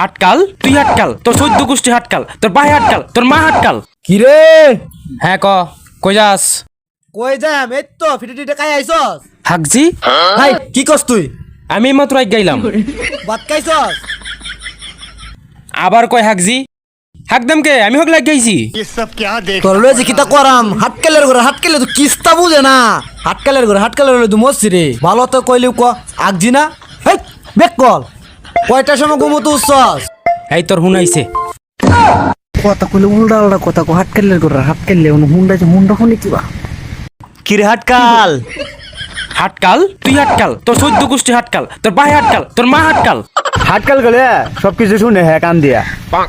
হাটকাল? তুই হাটকাল? তোর সৈদ্য গোষ্ঠী হাটকাল? তোর ভাই হাটকাল? তোর মা হাটকাল? কি রে হ্যাঁ ক। কই যাস? কই যাম? এই তো ফিটে টিটে কাই আইছস। হাকজি ভাই কি কস তুই? আমি মাত্র আগ গাইলাম ভাত খাইছ আবার কয় হাকজি হাকদাম কে? আমি হক লাগ গাইছি তোর লয়ে যে কিতা করাম? হাটকালের ঘরে হাটকালে তো কিস্তা বুঝে না। হাটকালের ঘরে হাটকালের লয়ে তো মসছি রে ভালো তো কইলি ক আগজি না? হেই বেক কল। কয়টার সময় ঘুমো তো উঠছস এই তোর হুনাইছে কথা কইলে উল্টা উল্টা কথা কো হাটকেলের ঘরে হাটকেলে হুন্ডা যে হুন্ডা শুনি কিবা কিরে হাটকাল? হাটকাল? তুই হাটকাল? তোর চোদ্দ গোষ্ঠী হাটকাল তোর ভাই হাটকাল তোর মা হাটকাল। হাটকাল গেলে সবকিছু শুনে হ্যাঁ কান দিয়া।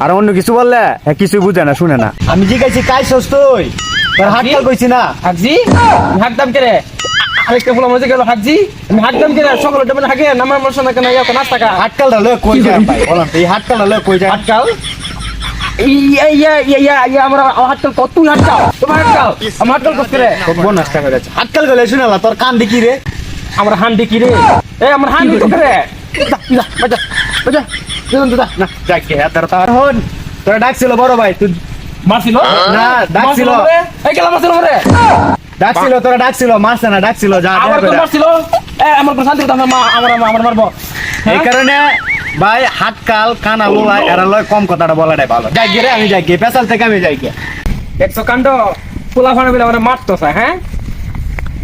আর অন্য কিছু বললে হ্যাঁ কিছু বুঝে না শুনে না। আমি জিজ্ঞাসি কাই সস তুই? তোর হাটকাল কইছি না। হাকজি হাকদাম কে রে? আরেকটা ফুলা মজে গেল হাকজি আমি হাকদাম কে রে সকালে টেবিল হাকে নামার মশলা কেন ইয়া নাস্তা কা। হাটকালটা লয়ে কই যায় ভাই বলাম তো, এই হাটকালটা লয়ে কই যায়? হাটকাল? ইয়া ইয়া ইয়া ইয়া ইয়া আমরা হাটকাল কত তুই হাটকাল? তোমার হাটকাল? আমার হাটকাল কত রে তোর বোন নষ্ট করে যাচ্ছে হাটকাল গেলে শুনে না তোর কান দেখি রে। আমরা হান্ডি কি রে। এ আমরা হান্ডি কত রে যা যা বাজা বাজা যেন দাদা না যাক গে তার হন তোর ডাকছিল বড় ভাই তুই মারছিল? না, ডাকছিল। এই মারছিল রে ডাকছিল তোরা ডাকছিল মারছে না ডাকছিল যা দেখা কোন মারছিল? এ আমার কোন শান্তি কথা আমার আমার মারবো এই কারণে ভাই হাটকাল কানা লোলা এরা লয় কম কথাটা বলাটাই ভালো। যাই গে রে আমি যাই গে পেশাল থেকে আমি যাই গে একশো কাণ্ড? পোলা ফানা বিলে আমরা মারতো স্যার হ্যাঁ?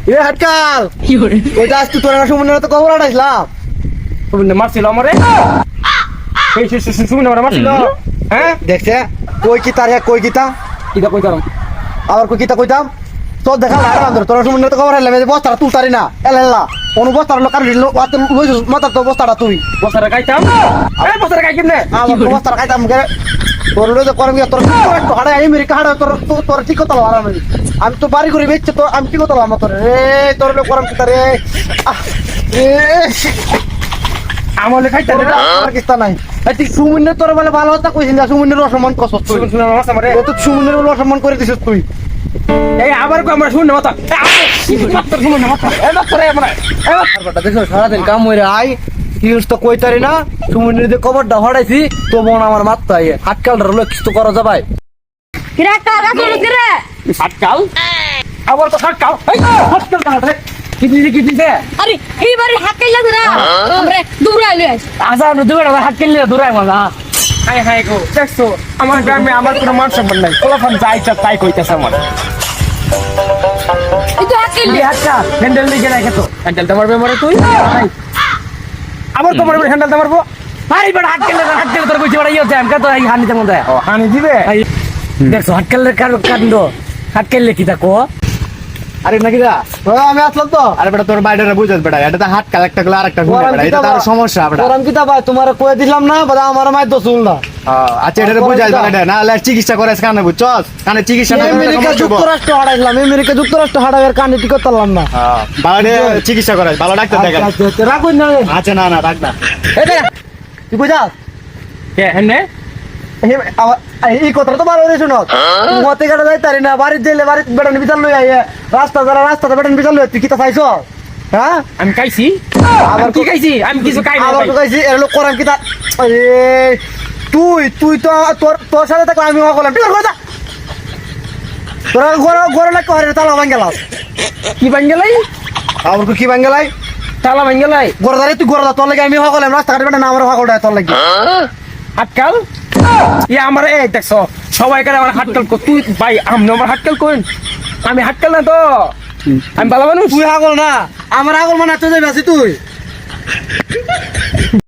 এ হাটকাল ওই আজ তুই তোর সময় তো খবর আড়াইছিলাম তুমি মারছিল আমারে? এই সে সে সুমিন আমরা মারছিল? হ্যাঁ? দেখছে কই কি তার কই কিতা কিটা কই করম আবার কই কিতা কইতাম? তোর দেখা তোর সময় তো খবর আইলাম এই বস্তাটা তুই তারি না এলা এলা অনু বস্তার লোক আর লই মাতার তো বস্তাটা তুই। আমার বস্তাটা খাইতাম গে তোর লই তো করম গিয়া তোর একটু হাড়া আমেরিকা হাড়া তোর তোর- তোর ঠিক কথা হারা আমি আমি তো বাড়ি করে বেচছে তো আমি ঠিক কথা তোর। রে তোর লোক করম কিতা রে। আহ, এ। আমলে খাইতে রে আমার কিস্তা নাই। সুমিনের তোর বলে ভালো কথা কইছিস না অসম্মান করছস তুই। অসম্মান করে দিছিস তুই। এই আবার কো আমরা শুন মাথা। মাত্র মাত্র আমরা। মাত্র দেখো সারাদিন কাম হইরে আই ইউজ তো কইতারি না সুমিনের যে কবরটা হড়াইছি তো বোন আমার মাত্তা আইয়ে হাতকালটা হলো কিছু করা যাবাই কিরে গাছ হলো কিরে? হাটকাল? আবার তো হাটকাল। এই হাটকাল কাটা রে কি দিছে কি আরে এইবারে হাত কাইলা আমরা দুবরা লই আস আজা দুবার হাট কিনলে দূরাই মজা হাই হাই গো। দেখছ? আমার গ্রামে আমার কোনো মান সম্মান নাই। কোলাফান যাই চা তাই কইতাছে আমার। হাতটা হ্যান্ডেল নিয়ে রেখে তো। হ্যান্ডেলটা মারবে মরে তুই। আবার তো মারবে হ্যান্ডেলটা মারবো। আরে বড় হাত কেলে হাত কেলে তোর কইছে বড় ইয়ে জাম কা তো এই হানিতে মধ্যে ও হানি দিবে? দেখছ হাত কেলে কার কান্দ হাত কেলে কো আরে নাকি দা আমি আসলাম তো। আরে বেটা তোর বাইরে বুঝাস বেটা এটা তো হাটকাল একটা গুলো আরেকটা বেটা এটা তার সমস্যা বেটা। গরম কিতা ভাই তোমার কয়ে দিলাম না বাদা আমার মাই দোষ হ্যাঁ, আচ্ছা এটা বুঝাস গরম বেটা না চিকিৎসা করাস কানে বুঝছস কানে চিকিৎসা না করলে আমেরিকা যুক্তরাষ্ট্র হারাইলাম আমেরিকা যুক্তরাষ্ট্র হারাইয়ার কানে ঠিক করতাম না। হ্যাঁ, ভালো রে চিকিৎসা করাস ভালো ডাক্তার দেখা আচ্ছা, আচ্ছা, রাখুন না আচ্ছা না না ডাক না। এই তুই যাস কে হেনে এই- কথাটা তো বার হয়ে? শুনো মতে কাটা যাই তারি না বাড়ির জেলে বাড়ির বেটান বিচার লই আইয়ে রাস্তা যারা রাস্তাতে বেটান বিচার লই তুই কিতা চাইছ? হ্যাঁ? আমি খাইছি। আবার আমি কি খাইছি? আমি কিছু খাই না আবার। তো কইছি এর লোক করাম কিতা এ তুই তুই তো তোর তোর সাথে থাকলে আমি করলাম। ঠিক আছে তোরা গড় গড় না করে তালা ভাঙ্গেলাম কি বাঙ্গেলাই আবার কি ভাঙ্গেলাই তালা বাঙ্গেলাই গড়দারে তুই গড়দা তোর লাগে আমি হকলাম রাস্তা কাটে বেটা না আমার হকল তোর লাগে। হাটকাল ইয়া আমার এই দেখছ, সবাই করে আমার হাটকাল তুই ভাই আমি আমার হাটকাল কোন আমি হাটকাল না তো। আমি ভালো মানুষ। তুই হাগল না, আমার আগল মানে তুই যাবি তুই।